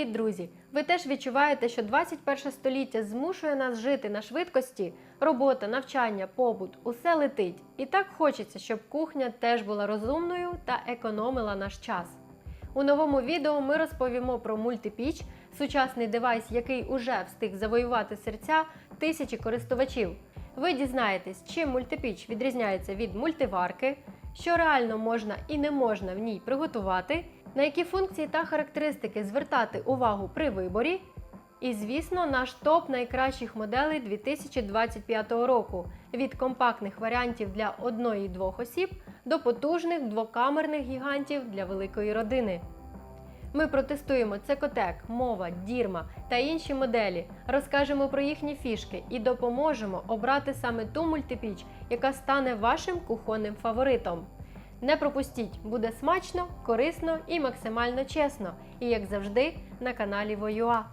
Привіт, друзі! Ви теж відчуваєте, що 21 століття змушує нас жити на швидкості? Робота, навчання, побут усе летить. І так хочеться, щоб кухня теж була розумною та економила наш час. У новому відео ми розповімо про мультипіч, сучасний девайс, який уже встиг завоювати серця тисячі користувачів. Ви дізнаєтесь, чим мультипіч відрізняється від мультиварки, що реально можна і не можна в ній приготувати, на які функції та характеристики звертати увагу при виборі. І, звісно, наш топ найкращих моделей 2025 року від компактних варіантів для одної двох осіб до потужних двокамерних гігантів для великої родини. Ми протестуємо Цекотек, Мова, Дірма та інші моделі, розкажемо про їхні фішки і допоможемо обрати саме ту мультипіч, яка стане вашим кухонним фаворитом. Не пропустіть, буде смачно, корисно і максимально чесно. І як завжди на каналі Воюа.